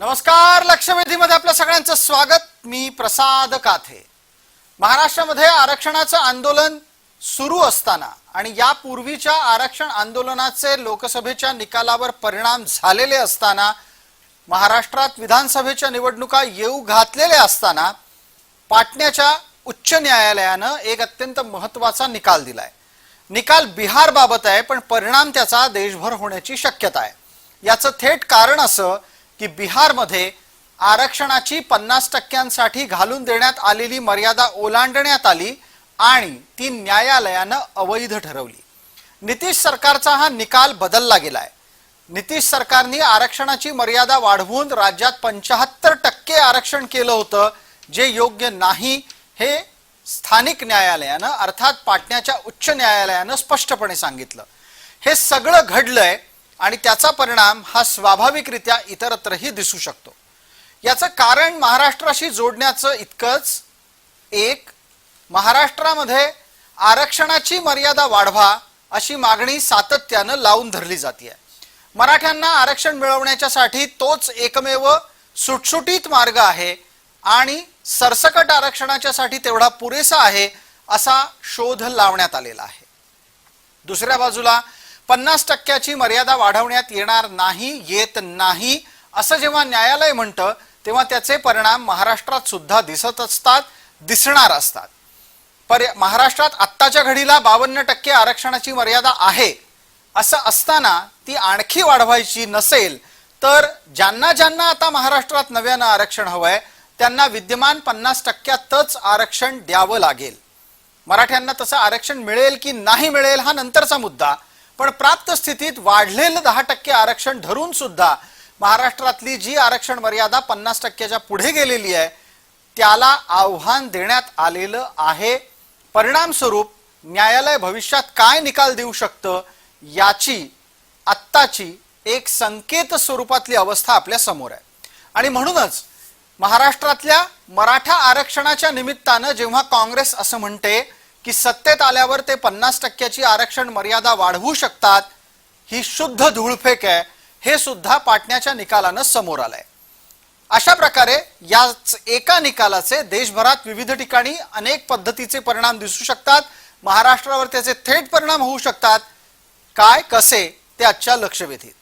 नमस्कार लक्षवेधीमध्ये आपल्या सगळ्यांचं स्वागत. मी प्रसाद काथे. महाराष्ट्रामध्ये आरक्षणाचं आंदोलन सुरू असताना आणि यापूर्वीच्या आरक्षण आंदोलनाचे लोकसभेच्या निकालावर परिणाम झालेले असताना महाराष्ट्रात विधानसभेच्या निवडणुका येऊ घातलेल्या असताना पाटण्याच्या उच्च न्यायालयानं एक अत्यंत महत्त्वाचा निकाल दिलाय. निकाल बिहार बाबत आहे पण परिणाम त्याचा देशभर होण्याची शक्यता आहे. याचं थेट कारण असं की बिहारमध्ये आरक्षणाची पन्नास टक्क्यांसाठी घालून देण्यात आलेली मर्यादा ओलांडण्यात आली आणि ती न्यायालयानं अवैध ठरवली. नितीश सरकारचा हा निकाल बदलला गेलाय. नितीश सरकारने आरक्षणाची मर्यादा वाढवून राज्यात पंचाहत्तर टक्के आरक्षण केलं होतं जे योग्य नाही हे स्थानिक न्यायालयानं अर्थात पाटण्याच्या उच्च न्यायालयानं स्पष्टपणे सांगितलं. हे सगळं घडलंय आणि त्याचा परिणाम हा स्वाभाविकरित्या इतरत्रही दिसू शकतो. याचं कारण महाराष्ट्राशी जोडण्याचं इतकंच. एक महाराष्ट्रामध्ये आरक्षणाची मर्यादा वाढवा अशी मागणी सातत्यानं लावून धरली जाते मराठ्यांना आरक्षण मिळवण्याच्यासाठी तोच एकमेव सुटसुटीत मार्ग आहे आणि सरसकट आरक्षणाच्यासाठी तेवढा पुरेसा आहे असा शोध लावण्यात आलेला आहे. दुसऱ्या बाजूला पन्नास टक्क्याची मर्यादा वाढवण्यात येणार नाही येत नाही असं जेव्हा न्यायालय म्हणतं तेव्हा त्याचे परिणाम महाराष्ट्रात सुद्धा दिसत असतात दिसणार असतात. पर महाराष्ट्रात आत्ताच्या घडीला बावन्न टक्के आरक्षणाची मर्यादा आहे. असं असताना ती आणखी वाढवायची नसेल तर ज्यांना ज्यांना आता महाराष्ट्रात नव्यानं आरक्षण हवंय त्यांना विद्यमान पन्नास टक्क्यातच आरक्षण द्यावं लागेल. मराठ्यांना तसं आरक्षण मिळेल की नाही मिळेल हा नंतरचा मुद्दा पण प्राप्त स्थितीत वाढलेलं दहा टक्के आरक्षण धरून सुद्धा महाराष्ट्रातली जी आरक्षण मर्यादा पन्नास टक्क्याच्या पुढे गेलेली आहे त्याला आव्हान देण्यात आलेलं आहे. परिणामस्वरूप न्यायालय भविष्यात काय निकाल देऊ शकतं याची आत्ताची एक संकेत स्वरूपातली अवस्था आपल्यासमोर आहे. आणि म्हणूनच महाराष्ट्रातल्या मराठा आरक्षणाच्या निमित्तानं जेव्हा काँग्रेस असं म्हणते की सत्तेत आल्यावर ते पन्नास टक्क्याची आरक्षण मर्यादा वाढवू शकतात ही शुद्ध धूळफेक आहे हे सुद्धा पाटण्याच्या निकालानं समोर आलंय. अशा प्रकारे याच एका निकालाचे देशभरात विविध ठिकाणी अनेक पद्धतीचे परिणाम दिसू शकतात महाराष्ट्रावर त्याचे थेट परिणाम होऊ शकतात. काय कसे ते आजच्या लक्षवेधीत.